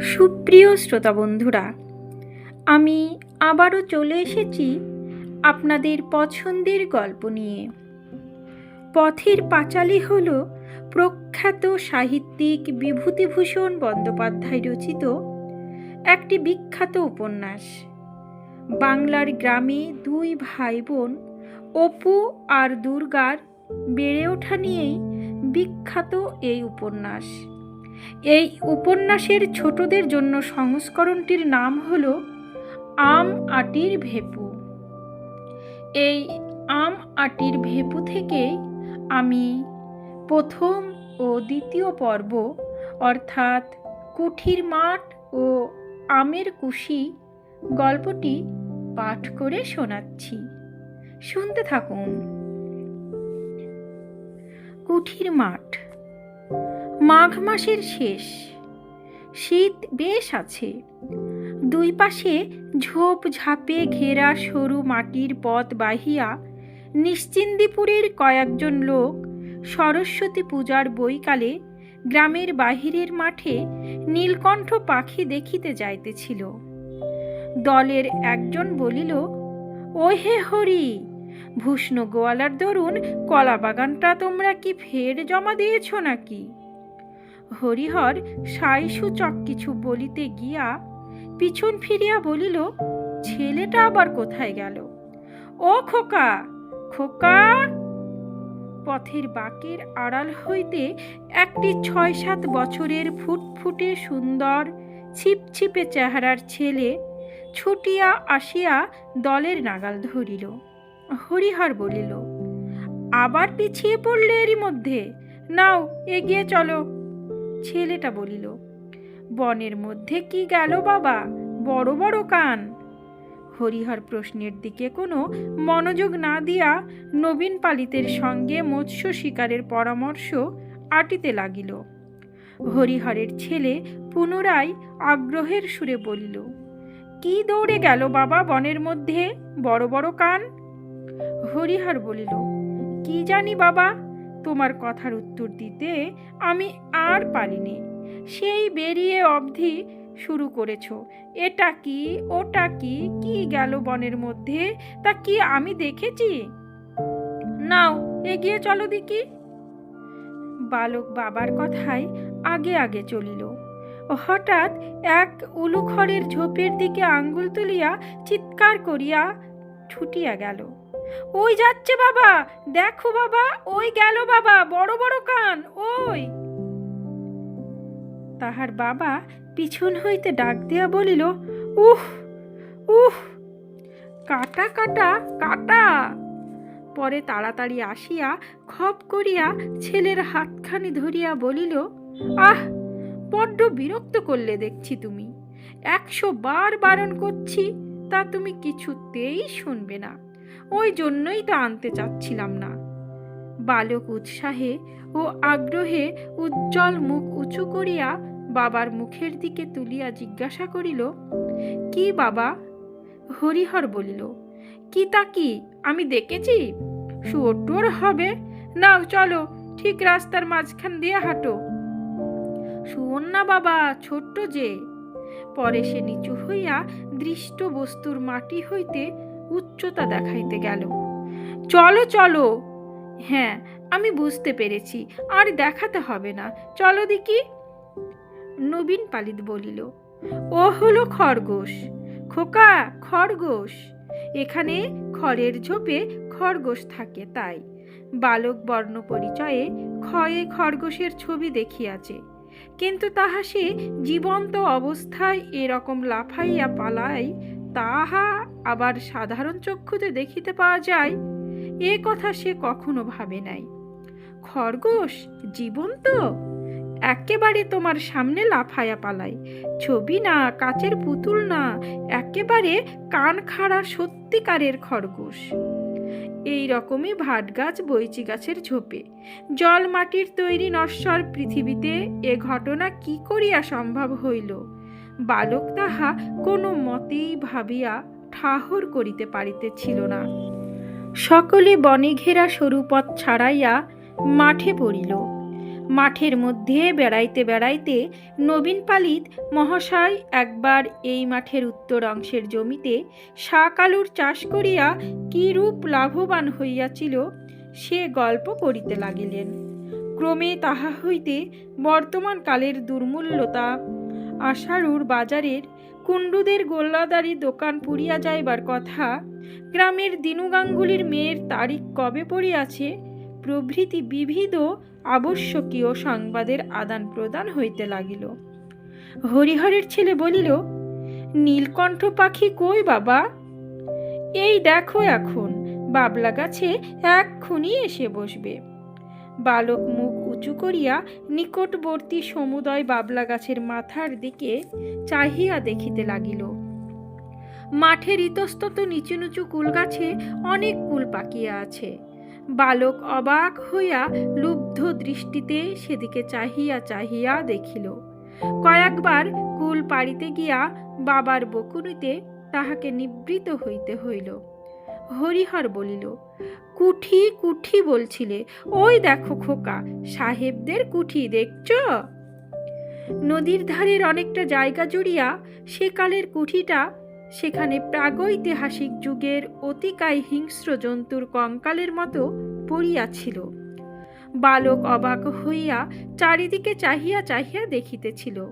সুপ্রিয় শ্রোতা বন্ধুরা, আমি আবারও চলে এসেছি আপনাদের পছন্দের গল্প নিয়ে। পথের পাঁচালী হল প্রখ্যাত সাহিত্যিক বিভূতিভূষণ বন্দ্যোপাধ্যায় রচিত একটি বিখ্যাত উপন্যাস। বাংলার গ্রামে দুই ভাই বোন অপু আর দুর্গার বেড়ে ওঠা নিয়েই বিখ্যাত এই উপন্যাস। এই উপন্যাসের ছোটদের জন্য সংস্করণটির নাম হল আম আটির ভেপু। এই আম আটির ভেপু থেকেই আমি প্রথম ও দ্বিতীয় পর্ব, অর্থাৎ কুঠির মাঠ ও আমের কুশি গল্পটি পাঠ করে শোনাচ্ছি। শুনতে থাকুন। কুঠির মাঠ। মাঘ মাসের শেষ। শীত বেশ আছে। দুই পাশে ঝোপ ঝাপে ঘেরা সরু মাটির পথ বাহিয়া নিশ্চিন্দিপুরের কয়েকজন লোক সরস্বতী পূজার বৈকালে গ্রামের বাহিরের মাঠে নীলকণ্ঠ পাখি দেখিতে যাইতেছিল। দলের একজন বলিল ও হে হরি, ভূষ্ণ গোয়ালার দরুন কলা বাগানটা তোমরা কি ফের জমা দিয়েছ নাকি? হরিহর সাইসূচক কিছু বলিতে গিয়া পিছন ফিরিয়া বলিল, ছেলেটা আবার কোথায় গেল? ও খোকা খোকা! পথের বাকের আড়াল হইতে একটি ছয় সাত বছরের ফুটফুটে সুন্দর, ছিপছিপে চেহারার ছেলে ছুটিয়া আসিয়া দলের নাগাল ধরিল। হরিহর বলিল, আবার পিছিয়ে পড়লে এরই মধ্যে? নাও, এগিয়ে চলো। ছেলেটা বলিল, বনের মধ্যে কি গেল বাবা? বড় বড় কান। হরিহর প্রশ্নের দিকে কোনো মনোযোগ না দিয়া নবীন পালিতের সঙ্গে মৎস্য শিকারের পরামর্শ আটিতে লাগিল। হরিহরের ছেলে পুনরায় আগ্রহের সুরে বলিল, কি দৌড়ে গেল বাবা বনের মধ্যে? বড় বড় কান? হরিহর বলিল, কি জানি বাবা তোমার কথার উত্তর দিতে আমি আর পারিনি। সেই বেরিয়ে অবধি শুরু করেছ। এটা কি, ওটা কি কি গেল বনের মধ্যে? তা কি আমি দেখেছি? নাও, এগিয়ে চলো দেখি। বালক বাবার কথায় আগে আগে চলিল। হঠাৎ এক উলুখড়ের ঝোপের দিকে আঙ্গুল তুলিয়া চিৎকার করিয়া ছুটিয়া গেল। ওই যাচ্ছে বাবা, দেখো বাবা, ওই গেল বাবা, বড় বড় কান, ওই। তাহার বাবা পিছন হইতে ডাক দিয়া বলিল, উহ উহ, কাটা কাটা কাটা। পরে তাড়াতাড়ি আসিয়া খপ করিয়া ছেলের হাতখানি ধরিয়া বলিল, আহ, বড্ড বিরক্ত করলে দেখছি তুমি। একশো বার বারণ করছি, তা তুমি কিছুতেই শুনবে না। ওই জন্যই তা আনতে চাচ্ছিলাম না। বালক উৎসাহে ও আগ্রহে উজ্জ্বল মুখ উঁচু করিয়া বাবার মুখের দিকে তুলিয়া জিজ্ঞাসা করিল, কি বাবা? হরিহর বলিল, কি তা কি? আমি দেখেছি। শুয়োর হবে। নাও চলো, ঠিক রাস্তার মাঝখান দিয়ে হাঁটো। শুয়োর না বাবা, ছোট্ট যে। পরে সে নিচু হইয়া দৃষ্ট বস্তুর মাটি হইতে উচ্চতা দেখাইতে গেল। চলো চলো। হ্যাঁ আমি বুঝতে পেরেছি, আর দেখাতে হবে না। চলো দেখি। নবীন পালিত বলিল, ও হলো খরগোশ। খোকা, খরগোশ। এখানে খড়ের ঝোপে খরগোশ থাকে তাই। বালক বর্ণ পরিচয়ে ক্ষয়ে খরগোশের ছবি দেখিয়াছে। কিন্তু তাহা সে জীবন্ত অবস্থায় এরকম লাফাইয়া পালায়, তাহা আবার সাধারণ চক্ষুতে দেখিতে পাওয়া যায়, এ কথা সে কখনো ভাবে নাই। খরগোশ, জীবন্ত? একেবারে তোমার সামনে লাফায়া পালায়। ছবি না, কাচের পুতুল না, একেবারে কান খাড়া সত্যিকারের খরগোশ। এই রকমই ভাট গাছ বইচি গাছের ঝোপে। জল মাটির তৈরি নশ্বর পৃথিবীতে এ ঘটনা কি করিয়া সম্ভব হইল? বালক তাহা কোনো মতেই ভাবিয়া ঠাহর করিতে পারিতেছিল না। সকলে বনে ঘেরা সরু পথ ছাড়াইয়া মাঠে পড়িল। মাঠের মধ্যে বেড়াইতে বেড়াইতে নবীন পালিত মহাশয় একবার এই মাঠের উত্তর অংশের জমিতে শাক আলুর চাষ করিয়া কিরূপ লাভবান হইয়াছিল সে গল্প করিতে লাগিলেন। ক্রমে তাহা হইতে বর্তমান কালের দুর্মূল্যতা আশারুর বাজারের কুণ্ডুদের গোল্লাদারি দোকান পুড়িয়া যাইবার কথা, গ্রামের দিনু গাঙ্গুলির মেয়ের তারিখ কবে পড়িয়াছে, প্রভৃতি বিবিধ আবশ্যকীয় সংবাদের আদান প্রদান হইতে লাগিল। হরিহরের ছেলে বলিল, নীলকণ্ঠ পাখি কই বাবা? এই দেখো এখন, বাবলা গাছে এক্ষুনি এসে বসবে। বালক মুখ উঁচু করিয়া নিকটবর্তী সমুদয় বাবলা গাছের মাথার দিকে চাহিয়া দেখিতে লাগিল। মাঠের ইতস্তত নিচু নিচু কুল গাছে অনেক কুল পাকিয়া আছে। বালক অবাক হইয়া লুব্ধ দৃষ্টিতে সেদিকে চাহিয়া চাহিয়া দেখিল। কয়েকবার কুল পাড়িতে গিয়া বাবার বকুনিতে তাহাকে নিবৃত হইতে হইল। হরিহর বলিল কুঠি কুঠি বলছিলে। ওই দেখো খোকা, সাহেবদের কুঠি দেখছ? নদীর ধারের অনেকটা জায়গা জুড়িয়া সেকালের কুঠিটা সেখানে প্রাগৈতিহাসিক যুগের অতিকায় হিংস্র জন্তুর কঙ্কালের মতো পড়িয়াছিল। বালক অবাক হইয়া চারিদিকে চাহিয়া চাহিয়া দেখিতেছিল।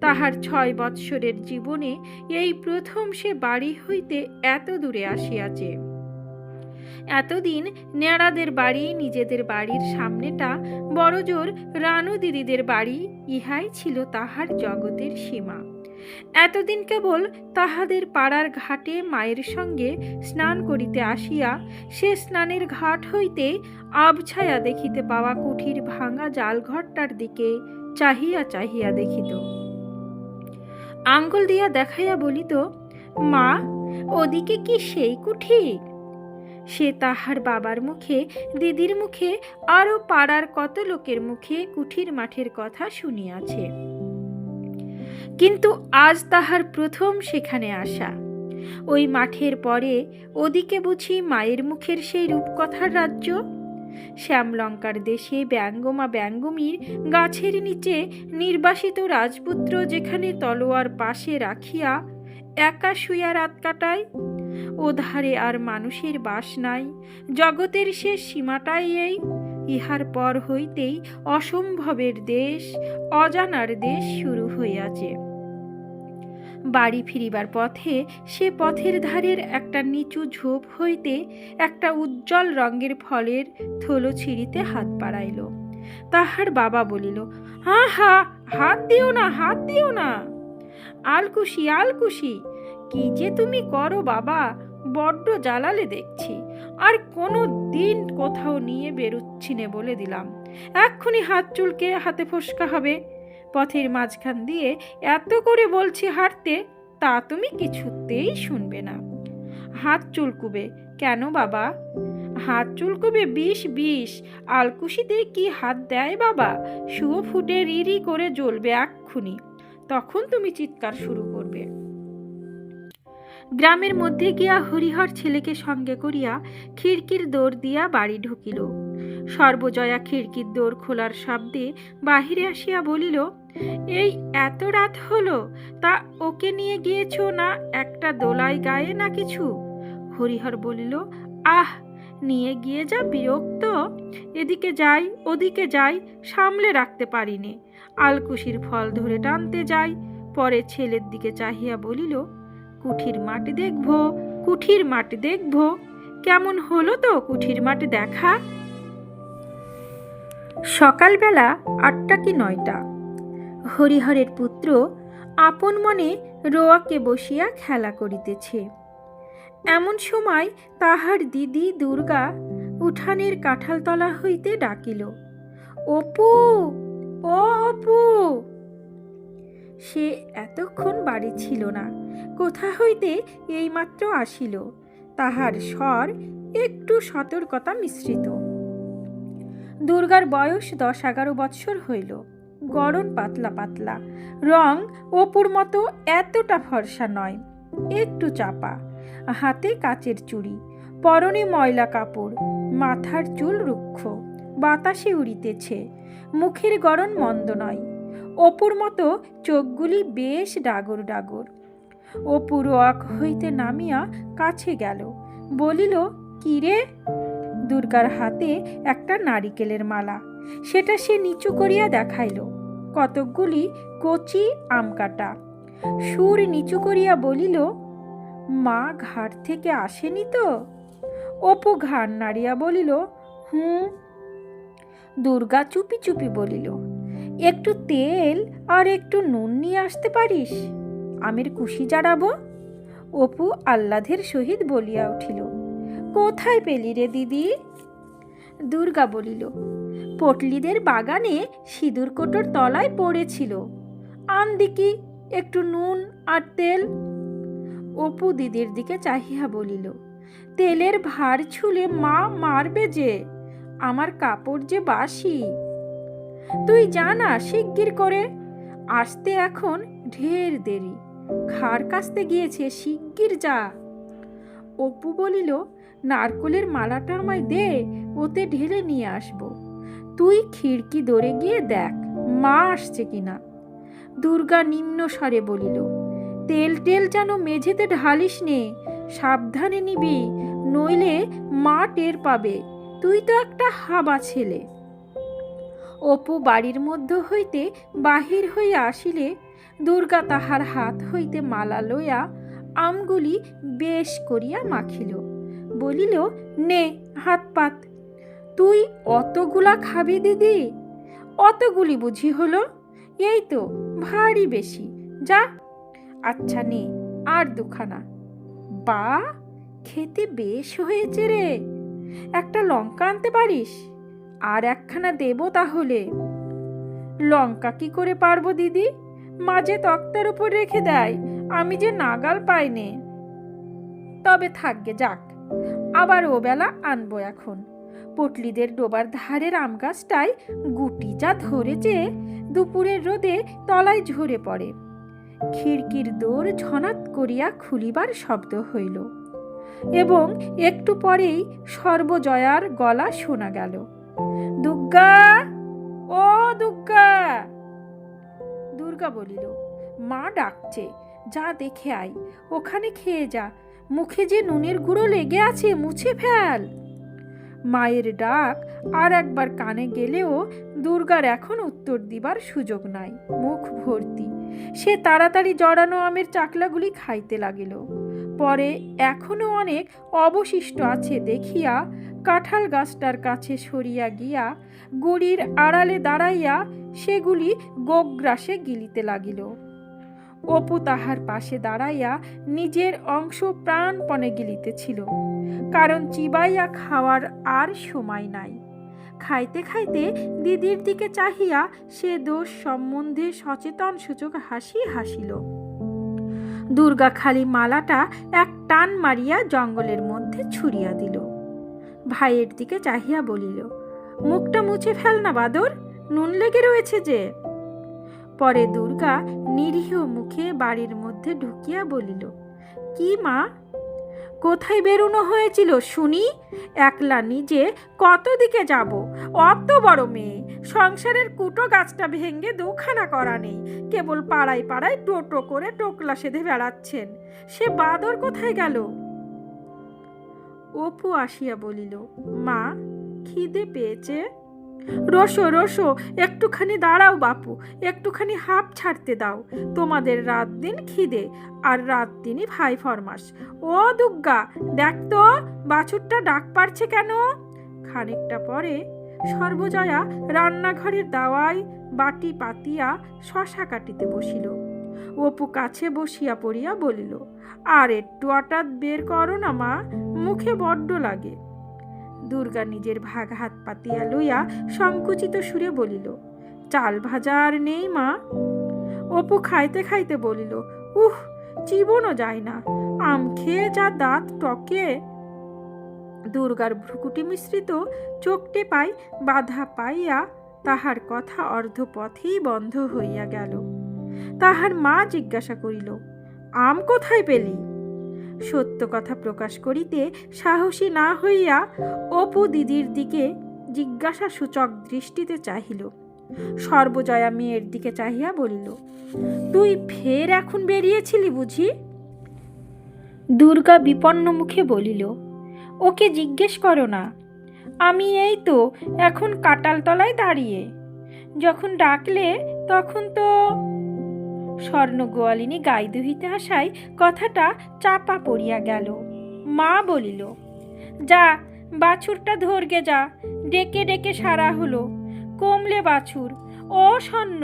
তাহার ছয় বৎসরের জীবনে এই প্রথম সে বাড়ি হইতে এত দূরে আসিয়াছে। এতদিন নেড়াদের বাড়ি, নিজেদের বাড়ির সামনেটা বড়জোর রানু দিদিদের বাড়ি, ইহাই ছিল তাহার জগতের সীমা। এতদিন কেবল তাহাদের পাড়ার ঘাটে মায়ের সঙ্গে স্নান করিতে আসিয়া সে স্নানের ঘাট হইতে আবছায়া দেখিতে পাওয়া কুঠির ভাঙা জালঘরটার দিকে চাহিয়া চাহিয়া দেখিত। আঙ্গুল দিয়া দেখাইয়া বলিত, মা, ওদিকে কি সেই কুঠি? সে তাহার বাবার মুখে, দিদির মুখে, আরও পাড়ার কত লোকের মুখে কুঠির মাঠের কথা শুনিয়াছে। কিন্তু আজ তাহার প্রথম সেখানে আসা। ওই মাঠের পরে ওদিকে বুঝি মায়ের মুখের সেই রূপকথার রাজ্য? শ্যামলঙ্কার দেশে ব্যঙ্গমা ব্যঙ্গমীর গাছের নিচে নির্বাসিত রাজপুত্র যেখানে তলোয়ার পাশে রাখিয়া একা শুইয়া রাত কাটায়? ওধারে আর মানুষের বাস নাই, জগতের শেষ সীমাটাই এই। ইহার পর হইতেই অসম্ভবের দেশ, অজানার দেশ শুরু হইয়াছে। বাড়ি ফিরিবার পথে সে পথের ধারের একটা নিচু ঝোপ হইতে একটা উজ্জ্বল রঙের ফলের থলো ছিঁড়িতে হাত পাড়াইল তাহার বাবা বলিল হা হা হাত দিও না, হাত দিও না। আলকুশি আলকুশি কি যে তুমি করো বাবা? বড্ড জ্বালালে দেখছি। আর কোনো দিন কোথাও নিয়ে বেরুচ্ছি নে বলে দিলাম। এক্ষুনি হাত চুলকে হাতে ফসকা হবে। পথের মাঝখান দিয়ে এত করে বলছি হাঁটতে, তা তুমি কিছুতেই শুনবে না। হাত চুলকুবে, কেন বাবা? হাত চুলকুবে বিষ বিষ। আলকুশিতে কি হাত দেয় বাবা? শুয়ো ফুটে রিরি করে জ্বলবে এক্ষুনি। তখন তুমি চিৎকার শুরু করবে। গ্রামের মধ্যে গিয়া হরিহর ছেলেকে সঙ্গে করিয়া খিড়কির দৌড় দিয়া বাড়ি ঢুকিল। সর্বজয়া খিড়কির দৌড় খোলার শব্দে বাহিরে আসিয়া বলিল, এই এত রাত হলো, তা ওকে নিয়ে গিয়েছ না একটা দোলাই গায়ে না কিছু? হরিহর বলিল, আহ, নিয়ে গিয়ে যা বিরক্ত। এদিকে যাই, ওদিকে যাই, সামলে রাখতে পারিনে। আলকুশির ফল ধরে টানতে যাই। পরে ছেলের দিকে চাহিয়া বলিল কুঠির মাটি দেখব, কুঠির মাটি দেখব। কেমন হলো তো কুঠির মাটি দেখা? সকালবেলা আটটা কি নয়টা? হরিহরের পুত্র আপন মনে রোয়াকে বসিয়া খেলা করিতেছে। এমন সময় তাহার দিদি দুর্গা উঠানের কাঁঠালতলা হইতে ডাকিল, অপু, ও অপু সে এতক্ষণ বাড়ি ছিল না, কোথা হইতে এইমাত্র আসিল? তাহার স্বর একটু সতর্কতা মিশ্রিত। দুর্গার বয়স দশ এগারো বৎসর হইল গরম পাতলা পাতলা, রং অপুর মতো এতটা ফর্সা নয়, একটু চাপা, হাতে কাচের চুড়ি, পরনে ময়লা কাপড়, মাথার চুল রুক্ষ, বাতাসে উড়িতেছে, মুখের গড়ন মন্দ নয়। অপুর মতো চোখগুলি বেশ ডাগর ডাগর। অপু রোয়াক হইতে নামিয়া কাছে গেল, বলিল কিরে দুর্গার হাতে একটা নারিকেলের মালা, সেটা সে নিচু করিয়া দেখাইল, কতকগুলি কচি আম কাটা। সুর নিচু করিয়া বলিল, মা ঘাট থেকে আসেনি তো? অপু ঘাড় নাড়িয়া বলিল হুম দুর্গা চুপি চুপি বলিল একটু তেল আর একটু নুন নিয়ে আসতে পারিস? আমের কুশি জাড়াবো অপু আহ্লাদের সহিত বলিয়া উঠিল, কোথায় পেলি রে দিদি? দুর্গা বলিল, পটলিদের বাগানে সিঁদুর কোটোর তলায় পড়েছিল। আন দিকি একটু নুন আর তেল। অপু দিদির দিকে চাহিয়া বলিল, তেলের ভার ছুলে মা মারবে যে, আমার কাপড় যে বাসি। তুই জানা শিগগির করে। আসতে এখন ঢের দেরি। খার কাস্তে গিয়েছে, শিগগির যা। অপু বলিল, নারকলের মালাটা আমায় দে, ওতে ঢেলে নিয়ে আসব। তুই খিড়কি দৌড়ে গিয়ে দেখ, মা আসছে কিনা। দুর্গা নিম্ন স্বরে বলিল, তেল টেল যেন মেঝেতে ঢালিস নে, সাবধানে নিবি, নইলে মা টের পাবে। তুই তো একটা হাবা ছেলে। অপু বাড়ির মধ্য হইতে বাহির হইয়া আসিলে, দুর্গা তাহার হাত হইতে মালা লইয়া আমগুলি বেশ করিয়া মাখিল। বলিল, নে, হাত পাত। তুই অতগুলা খাবি দিদি? অতগুলি বুঝি হলো? এই তো, ভারী বেশি। যা। আচ্ছা নে, আর দুখানা। বা, খেতে বেশ হয়েছে রে। একটা লঙ্কা আনতে পারিস? আর একখানা দেব তাহলে? লঙ্কা কি করে পারব দিদি? মাঝে তক্তার উপর রেখে দেয়, আমি যে নাগাল পাইনে তবে থাকবে যাক, আবার ও বেলা আনব এখন। পটলিদের ডোবার ধারের আম গাছটায় গুটি যা ধরেছে, দুপুরের রোদে তলায় ঝরে পড়ে। খিড়কির দোর ঝনাত করিয়া খুলিবার শব্দ হইল। এবং একটু পরেই সর্বজয়ার গলা শোনা গেল। দুর্গা, ও দুর্গা। দুর্গা বলিল, মা ডাকছে, যা দেখে আয়, ওখানে খেয়ে যা, মুখে যে নুনের গুঁড়ো লেগে আছে, মুছে ফেল। মায়ের ডাক আর একবার কানে গেলেও দুর্গার এখন উত্তর দিবার সুযোগ নাই, মুখ ভর্তি। সে তাড়াতাড়ি জড়ানো আমের চাকলাগুলি খাইতে লাগিল। পরে এখনও অনেক অবশিষ্ট আছে দেখিয়া কাঁঠাল গাছটার কাছে সরিয়া গিয়া গুড়ির আড়ালে দাঁড়াইয়া সেগুলি গোগ্রাসে গিলিতে লাগিল। অপু তাহার পাশে দাঁড়াইয়া নিজের অংশ প্রাণপণে গিলিতেছিল, কারণ চিবাইয়া খাওয়ার আর সময় নাই। খাইতে খাইতে দিদির দিকে চাহিয়া সে দোষ সম্বন্ধে সচেতন সূচক হাসি হাসিল। দুর্গা খালি মালাটা এক টান মারিয়া জঙ্গলের মধ্যে ছুড়িয়া দিল। ভাইয়ের দিকে চাহিয়া বলিল, মুখটা মুছে ফেল না, বাদর, নুন লেগে রয়েছে যে। পরে দুর্গা নিরীহ মুখে বাড়ির মধ্যে ঢুকিয়া বলিল, কি মা, কোথায় বেরোনো হয়েছিল শুনি? একলা নিজে কত দিকে যাব? অত বড় মেয়ে। সংসারের কুটো গাছটা ভেঙ্গে দুখানা করা নেই। কেবল পাড়ায় পাড়ায় টোটো করে টোকলা সেধে বেড়াচ্ছেন। সে বাদর কোথায় গেল? অপু আসিয়া বলিল, মা, খিদে পেয়েছে? রসো রসো, একটুখানি দাঁড়াও বাপু, একটুখানি হাঁপ ছাড়তে দাও। তোমাদের রাত দিন খিদে, আর রাত দিনই ভাই ফরমাস ও দুগ্গা, দেখ তো, বাছুরটা ডাক পারছে কেন? খানিকটা পরে সর্বজয়া রান্নাঘরের দাওয়ায় বাটি পাতিয়া শশা কাটিতে বসিল। অপু কাছে বসিয়া পড়িয়া বলিল, আর একটু হঠাৎ বের করো না মা, মুখে বড্ড লাগে। দুর্গা নিজের ভাগ হাত পাতিয়া লইয়া সংকুচিত সুরে বলিল, চাল ভাজা আর নেই মা। অপু খাইতে খাইতে বলিল, উহ জীবনও যায় না। আম খেয়ে যা দাঁত টকে। দুর্গার ভ্রুকুটি মিশ্রিত চোখটে পাই বাধা পাইয়া তাহার কথা অর্ধপথেই বন্ধ হইয়া গেল। তাহার মা জিজ্ঞাসা করিল, আম কোথায় পেলি? সত্য কথা প্রকাশ করিতে সাহসী না হইয়া অপু দিদির দিকে জিজ্ঞাসা সূচক দৃষ্টিতে চাহিল। সর্বজয়া মেয়ের দিকে চাহিয়া বলিল, তুই ফের এখন বেরিয়েছিলি বুঝি? দুর্গা বিপন্ন মুখে বলিল ওকে জিজ্ঞেস করো না। আমি এই তো এখন কাটালতলায় দাঁড়িয়ে। যখন ডাকলে তখন তো স্বর্ণ গোয়ালিনী গাই দুহিতে আসায় কথাটা চাপা পড়িয়া গেল। মা বলিল, যা, বাছুরটা ধরগে যা, ডেকে ডেকে সারা হলো। কমলে বাছুর ও স্বর্ণ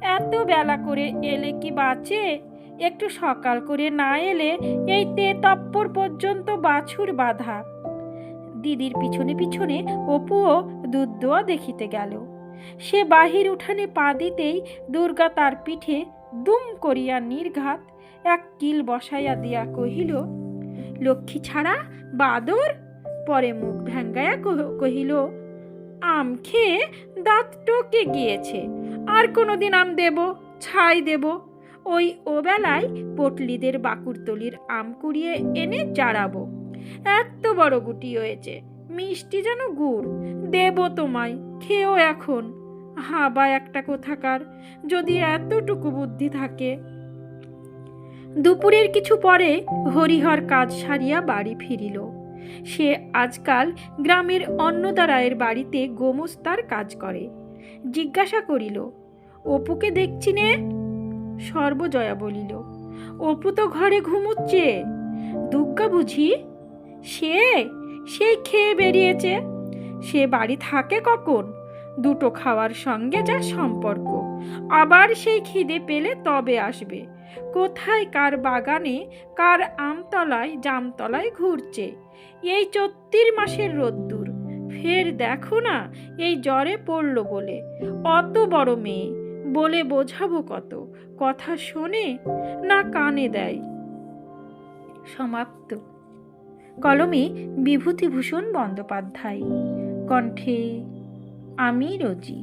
এত বেলা করে এলে কি বাঁচে? একটু সকাল করে না এলে এই তে তপ্পর পর্যন্ত বাছুর বাঁধা। দিদির পিছনে পিছনে অপুও দুধ দোয়া দেখিতে গেল। সে বাহির উঠানে পা দিতেই দুর্গা তার পিঠে দুম করিয়া নির্ঘাত এক কিল বসাইয়া দিয়া কহিল, লক্ষ্মী ছাড়া বাদর? পরে মুখ ভ্যাঙ্গায়া কহ- কহিল, আম খেয়ে দাঁত টকে গিয়েছে, আর কোনোদিন আম দেব, ছাই দেব ওই ও বেলায় পটলিদের বাকুরতলির আম কুড়িয়ে এনে জারাবো এত বড় গুটি হয়েছে, মিষ্টি যেন গুড়। দেব তোমায় খেয়েও এখন। হাবা একটা কোথাকার, যদি এতটুকু বুদ্ধি থাকে। দুপুরের কিছু পরে হরিহর কাজ সারিয়া বাড়ি ফিরিল। সে আজকাল গ্রামের অন্নদারায়ের বাড়িতে গোমস্তার কাজ করে। জিজ্ঞাসা করিল, অপুকে দেখছি নে? সর্বজয়া বলিল, অপু তো ঘরে ঘুমুচ্ছে। দুর্গা বুঝি, সে সেই খেয়ে বেরিয়েছে। সে বাড়ি থাকে কখন? দুটো খাওয়ার সঙ্গে যা সম্পর্ক। আবার সেই খিদে পেলে তবে আসবে। কোথায় কার বাগানে, কার আমতলায়, জামতলায় ঘুরছে? এই চত্রির মাসের রোদ্দুর। ফের দেখো না, এই জ্বরে পড়ল বলে। অত বড় মেয়ে, বলে বোঝাবো কত? কথা শোনে না কানে দেয়। সমাপ্ত। কলমে বিভূতিভূষণ বন্দ্যোপাধ্যায়। কণ্ঠে আমি রোজি।